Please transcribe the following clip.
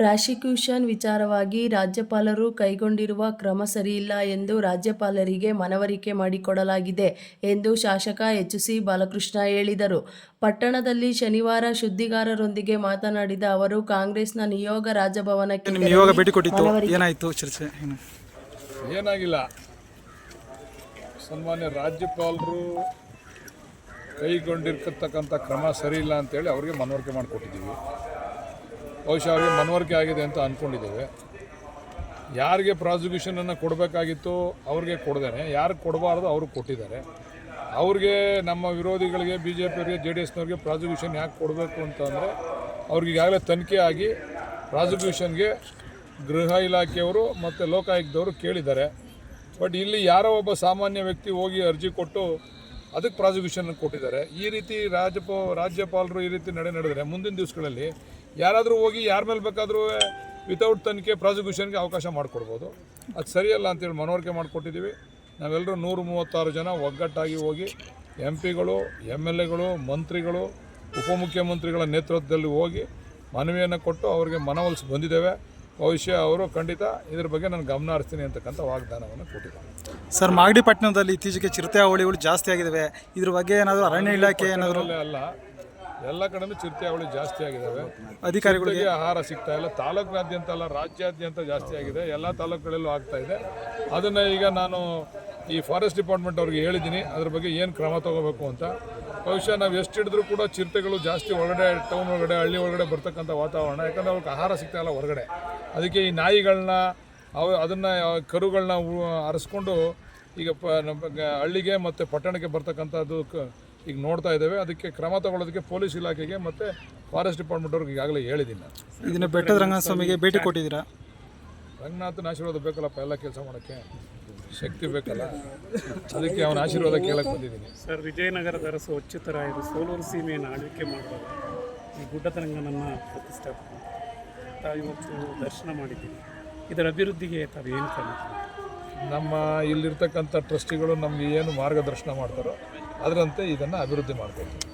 Prosecution ವಿಚಾರವಾಗಿ ರಾಜ್ಯಪಾಲರು ಕೈಗೊಂಡಿರುವ ಕ್ರಮ ಸರಿಯಿಲ್ಲ ಎಂದು ರಾಜ್ಯಪಾಲರಿಗೆ ಮನವರಿಕೆ ಮಾಡಿಕೊಡಲಾಗಿದೆ ಎಂದು ಶಾಸಕ ಎಚ್ ಸಿ ಬಾಲಕೃಷ್ಣ ಹೇಳಿದರು. ಪಟ್ಟಣದಲ್ಲಿ ಶನಿವಾರ ಸುದ್ದಿಗಾರರೊಂದಿಗೆ ಮಾತನಾಡಿದ ಅವರು ಕಾಂಗ್ರೆಸ್ನ ನಿಯೋಗ ರಾಜಭವನಕ್ಕೆ ನಿಮ್ಮ ನಿಯೋಗ ಭೇಟಿ ತೆರಳಿ ಕೊಟ್ಟಿತ್ತು ಏನಾಯಿತು ಚರ್ಚೆ? ಏನಾಗಿಲ್ಲ. ಸನ್ಮಾನ್ಯ ರಾಜ್ಯಪಾಲರು ಕೈಗೊಂಡಿರ್ತಕ್ಕಂಥ ಕ್ರಮ ಸರಿ ಇಲ್ಲ ಅಂತೇಳಿ ಅವರಿಗೆ ಮನವರಿಕೆ ಮಾಡಿಕೊಟ್ಟಿದ್ದೀವಿ. ಬಹುಶಃ ಅವ್ರಿಗೆ ಮನವರಿಕೆ ಆಗಿದೆ ಅಂತ ಅಂದ್ಕೊಂಡಿದ್ದೇವೆ ಯಾರಿಗೆ ಪ್ರಾಸಿಕ್ಯೂಷನನ್ನು ಕೊಡಬೇಕಾಗಿತ್ತು ಅವ್ರಿಗೆ ಕೊಡ್ದೇನೆ. ಯಾರಿಗೆ ಕೊಡಬಾರ್ದು ಅವ್ರಿಗೆ ಕೊಟ್ಟಿದ್ದಾರೆ. ಅವ್ರಿಗೆ ನಮ್ಮ ವಿರೋಧಿಗಳಿಗೆ ಬಿ ಜೆ ಪಿಯವರಿಗೆ ಜೆ ಡಿ ಎಸ್ನವ್ರಿಗೆ ಪ್ರಾಸಿಕ್ಯೂಷನ್ ಯಾಕೆ ಕೊಡಬೇಕು ಅಂತಂದರೆ ಅವ್ರಿಗೆ ಈಗಾಗಲೇ ತನಿಖೆ ಆಗಿ ಪ್ರಾಸಿಕ್ಯೂಷನ್ಗೆ ಗೃಹ ಇಲಾಖೆಯವರು ಮತ್ತು ಲೋಕಾಯುಕ್ತವರು ಕೇಳಿದ್ದಾರೆ. ಬಟ್ ಇಲ್ಲಿ ಯಾರೋ ಒಬ್ಬ ಸಾಮಾನ್ಯ ವ್ಯಕ್ತಿ ಹೋಗಿ ಅರ್ಜಿ ಕೊಟ್ಟು ಅದಕ್ಕೆ ಪ್ರಾಸಿಕ್ಯೂಷನ್ ಕೊಟ್ಟಿದ್ದಾರೆ. ಈ ರೀತಿ ರಾಜ್ಯಪ, ರಾಜ್ಯಪಾಲರು ಈ ರೀತಿ ನಡೆ ನಡೆದರೆ ಮುಂದಿನ ದಿವಸಗಳಲ್ಲಿ ಯಾರಾದರೂ ಹೋಗಿ ಯಾರ ಮೇಲೆ ಬೇಕಾದರೂ ವಿತೌಟ್ ತನಿಖೆ ಪ್ರಾಸಿಕ್ಯೂಷನ್ಗೆ ಅವಕಾಶ ಮಾಡಿಕೊಡ್ಬೋದು. ಅದು ಸರಿಯಲ್ಲ ಅಂತೇಳಿ ಮನವರಿಕೆ ಮಾಡಿಕೊಟ್ಟಿದ್ದೀವಿ. ನಾವೆಲ್ಲರೂ ನೂರು ಮೂವತ್ತಾರು ಜನ ಒಗ್ಗಟ್ಟಾಗಿ ಹೋಗಿ ಎಂ ಪಿಗಳು ಎಂ ಎಲ್ ಎಗಳು ಮಂತ್ರಿಗಳು, ಉಪಮುಖ್ಯಮಂತ್ರಿಗಳ ನೇತೃತ್ವದಲ್ಲಿ ಹೋಗಿ ಮನವಿಯನ್ನು ಕೊಟ್ಟು ಅವರಿಗೆ ಮನವೊಲಿಸಿ ಬಂದಿದ್ದೇವೆ. ಭವಿಷ್ಯ ಅವರು ಖಂಡಿತ ಇದ್ರ ಬಗ್ಗೆ ನಾನು ಗಮನ ಹರಿಸ್ತೀನಿ ಅಂತಕ್ಕಂಥ ವಾಗ್ದಾನವನ್ನು ಕೊಟ್ಟಿದ್ದಾರೆ ಸರ್ ಮಾಗಡಿ ಪಟ್ಟಣದಲ್ಲಿ ಇತ್ತೀಚೆಗೆ ಚಿರತೆ ಅವಳಿಗಳು ಜಾಸ್ತಿ ಆಗಿದ್ದಾವೆ. ಇದ್ರ ಬಗ್ಗೆ ಏನಾದರೂ ಅರಣ್ಯ ಇಲಾಖೆ ಏನಾದರೂ ಅಲ್ಲೇ ಅಲ್ಲ ಎಲ್ಲ ಕಡೆನೂ ಚಿರತೆ ಅವಳಿ ಜಾಸ್ತಿ ಆಗಿದ್ದಾವೆ. ಅಧಿಕಾರಿಗಳಿಗೆ ಆಹಾರ ಸಿಗ್ತಾ ಇಲ್ಲ. ತಾಲೂಕಿನಾದ್ಯಂತ ಅಲ್ಲ ರಾಜ್ಯಾದ್ಯಂತ ಜಾಸ್ತಿ ಆಗಿದೆ. ಎಲ್ಲ ತಾಲೂಕುಗಳಲ್ಲೂ ಆಗ್ತಾ ಇದೆ. ಅದನ್ನು ಈಗ ನಾನು ಈ ಫಾರೆಸ್ಟ್ ಡಿಪಾರ್ಟ್ಮೆಂಟ್ ಅವ್ರಿಗೆ ಹೇಳಿದ್ದೀನಿ. ಅದ್ರ ಬಗ್ಗೆ ಏನು ಕ್ರಮ ತಗೋಬೇಕು ಅಂತ. ಬಹುಶಃ ನಾವು ಎಷ್ಟು ಹಿಡಿದ್ರೂ ಕೂಡ ಚಿರತೆಗಳು ಜಾಸ್ತಿ ಒಳಗಡೆ ಟೌನ್ ಒಳಗಡೆ ಹಳ್ಳಿ ಒಳಗಡೆ ಬರ್ತಕ್ಕಂಥ ವಾತಾವರಣ. ಯಾಕಂದರೆ ಅವ್ರಿಗೆ ಆಹಾರ ಸಿಗ್ತಾ ಇಲ್ಲ ಹೊರಗಡೆ. ಅದಕ್ಕೆ ಈ ನಾಯಿಗಳನ್ನ ಅವ ಅದನ್ನು ಕರುಗಳನ್ನ ಅರಸ್ಕೊಂಡು ಈಗ ಪ ನಮ್ಮ ಹಳ್ಳಿಗೆ ಮತ್ತು ಪಟ್ಟಣಕ್ಕೆ ಬರ್ತಕ್ಕಂಥದ್ದು ಕ ಈಗ ನೋಡ್ತಾ ಇದ್ದೇವೆ. ಅದಕ್ಕೆ ಕ್ರಮ ತಗೊಳ್ಳೋದಕ್ಕೆ ಪೊಲೀಸ್ ಇಲಾಖೆಗೆ ಮತ್ತು ಫಾರೆಸ್ಟ್ ಡಿಪಾರ್ಟ್ಮೆಂಟ್ ಅವ್ರಿಗೆ ಈಗಾಗಲೇ ಹೇಳಿದ್ದೀನಿ. ನಾನು ಇದನ್ನ ಬೆಟ್ಟದ ರಂಗಸ್ವಾಮಿಗೆ ಭೇಟಿ ಕೊಟ್ಟಿದ್ದೀರಾ? ರಂಗನಾಥನ ಆಶೀರ್ವಾದ ಬೇಕಲ್ಲಪ್ಪ ಎಲ್ಲ ಕೆಲಸ ಮಾಡೋಕ್ಕೆ? ಶಕ್ತಿ ಬೇಕಲ್ಲ? ಅದಕ್ಕೆ ಅವನ ಆಶೀರ್ವಾದ ಕೇಳಕ್ಕೆ ಬಂದಿದ್ದೀನಿ. ಸರ್ ವಿಜಯನಗರದ ಅರಸು ಇದು ಸೋಲೂರು ಸೀಮೆಯನ್ನು ಆಳ್ವಿಕೆ ಮಾಡುವಾಗ ಈ ಗುಡ್ಡತರಂಗನನ್ನು ಪ್ರತಿಷ್ಠಾಪನೆ ಇವತ್ತು ದರ್ಶನ ಮಾಡಿದ್ದೀವಿ. ಇದರ ಅಭಿವೃದ್ಧಿಗೆ ತಾವು ಏನು ಕ್ರಮ ನಮ್ಮ ಇಲ್ಲಿರ್ತಕ್ಕಂಥ ಟ್ರಸ್ಟಿಗಳು ನಮಗೆ ಏನು ಮಾರ್ಗದರ್ಶನ ಮಾಡ್ತಾರೋ ಅದರಂತೆ ಇದನ್ನು ಅಭಿವೃದ್ಧಿ ಮಾಡ್ಕೊಳ್ತೀವಿ